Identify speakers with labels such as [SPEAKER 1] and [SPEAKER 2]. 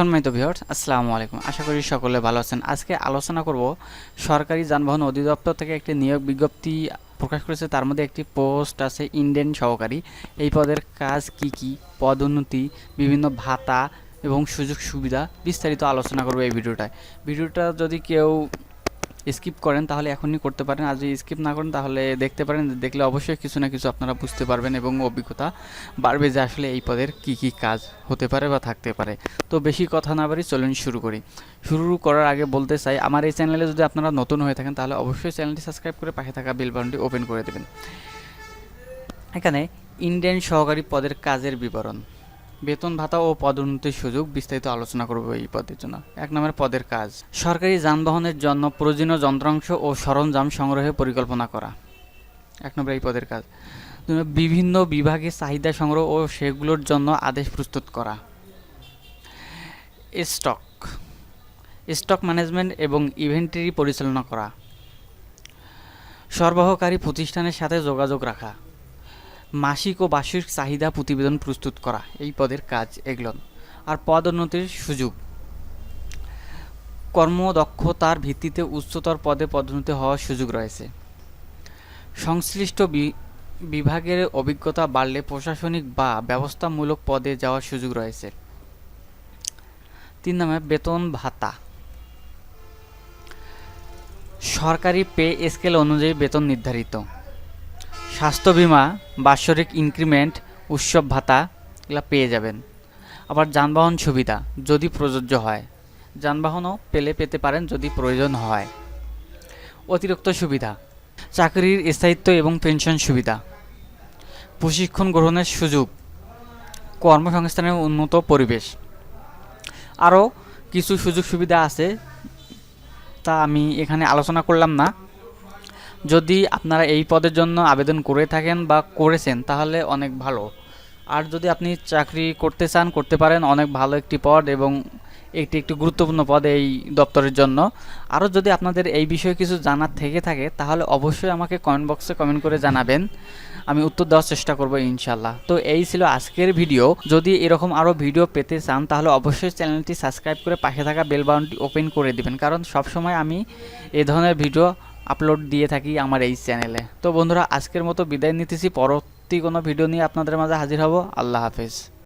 [SPEAKER 1] সম্মানিত ভিউয়ার্স আসসালামু আলাইকুম। আশা করি সকলে ভালো আছেন। আজকে আলোচনা করব সরকারি যানবাহন অধিদপ্তর থেকে একটি নিয়োগ বিজ্ঞপ্তি প্রকাশ করেছে। তার মধ্যে একটি পোস্ট আছে ইন্ডিয়ান সহকারী। এই পদের কাজ কি কি, পদোন্নতি, বিভিন্ন ভাতা এবং সুযোগ সুবিধা বিস্তারিত আলোচনা করব এই ভিডিওটায়। ভিডিওটা যদি কেউ স্কিপ করেন তাহলে এখনই করতে পারেন। আর যদি স্কিপ না করেন তাহলে দেখতে পারেন, দেখলে অবশ্যই কিছু না কিছু আপনারা বুঝতে পারবেন এবং অভিজ্ঞতা বাড়বে যে আসলে এই পদের কি কি কাজ হতে পারে বা থাকতে পারে। তো বেশি কথা না বাড়ি চলুন শুরু করি। শুরু করার আগে বলতে চাই, আমার এই চ্যানেলে যদি আপনারা নতুন হয়ে থাকেন তাহলে অবশ্যই চ্যানেলটি সাবস্ক্রাইব করে পাশে থাকা বেল বাটনটি ওপেন করে দেবেন। এখানে ইন্ডিয়ান সহকারী পদের কাজের বিবরণ। বেতন ভাতা ও পদোন্নতির সুযোগ বিস্তারিত আলোচনা করব এই পদের জন্য। এক নম্বর পদের কাজ। সরকারি যানবাহনের জন্য প্রয়োজনীয় যন্ত্রাংশ ও সরঞ্জাম সংগ্রহের পরিকল্পনা করা। এক নম্বর এই পদের কাজ। বিভিন্ন বিভাগে চাহিদা সংগ্রহ ও সেগুলোর জন্য আদেশ প্রস্তুত করা। স্টক। স্টক ম্যানেজমেন্ট এবং ইনভেন্টরি পরিচালনা করা। সরবরাহকারী প্রতিষ্ঠানের সাথে যোগাযোগ রাখা। মাসিক ও বার্ষিক চাহিদা প্রতিবেদন প্রস্তুত করা। এই পদের কাজ এগুলো আর পদোন্নতির সুযোগ। কর্মদক্ষতার ভিত্তিতে উচ্চতর পদে পদোন্নতি হওয়ার সুযোগ রয়েছে। সংশ্লিষ্ট বিভাগের অভিজ্ঞতা বাড়লে প্রশাসনিক বা ব্যবস্থামূলক পদে যাওয়ার সুযোগ রয়েছে। তিন নামে বেতন ভাতা। সরকারি পে স্কেল অনুযায়ী বেতন নির্ধারিত। স্বাস্থ্য বিমা, বাৎসরিক ইনক্রিমেন্ট, উৎসব ভাতা এগুলো পেয়ে যাবেন। আবার যানবাহন সুবিধা, যদি প্রযোজ্য হয়। যানবাহনও পেলে পেতে পারেন যদি প্রয়োজন হয়। অতিরিক্ত সুবিধা, চাকরির স্থায়িত্ব এবং পেনশন সুবিধা। প্রশিক্ষণ গ্রহণের সুযোগ, কর্মসংস্থানের উন্নত পরিবেশ। আরও কিছু সুযোগ সুবিধা আছে, তা আমি এখানে আলোচনা করলাম না। যদি আপনারা এই পদের জন্য আবেদন করে থাকেন বা করেছেন, তাহলে অনেক ভালো। আর যদি আপনি চাকরি করতে চান, করতে পারেন, অনেক ভালো একটি পদ এবং একটি একটি গুরুত্বপূর্ণ পদ এই দপ্তরের জন্য। আরও যদি আপনাদের এই বিষয়ে কিছু জানার থেকে থাকে, তাহলে অবশ্যই আমাকে কমেন্ট বক্সে কমেন্ট করে জানাবেন। আমি উত্তর দেওয়ার চেষ্টা করব ইনশাল্লাহ তো এই ছিল আজকের ভিডিও। যদি এরকম আরও ভিডিও পেতে চান, তাহলে অবশ্যই চ্যানেলটি সাবস্ক্রাইব করে পাশে থাকা বেল বাটনটি ওপেন করে দিবেন। কারণ সবসময় আমি এ ধরনের ভিডিও আপলোড দিয়ে থাকি আমার এই চ্যানেলে তো বন্ধুরা, আজকের মতো বিদায় নিতেছি। পরবর্তী কোনো ভিডিও নিয়ে আপনাদের মাঝে হাজির হব। আল্লাহ হাফেজ।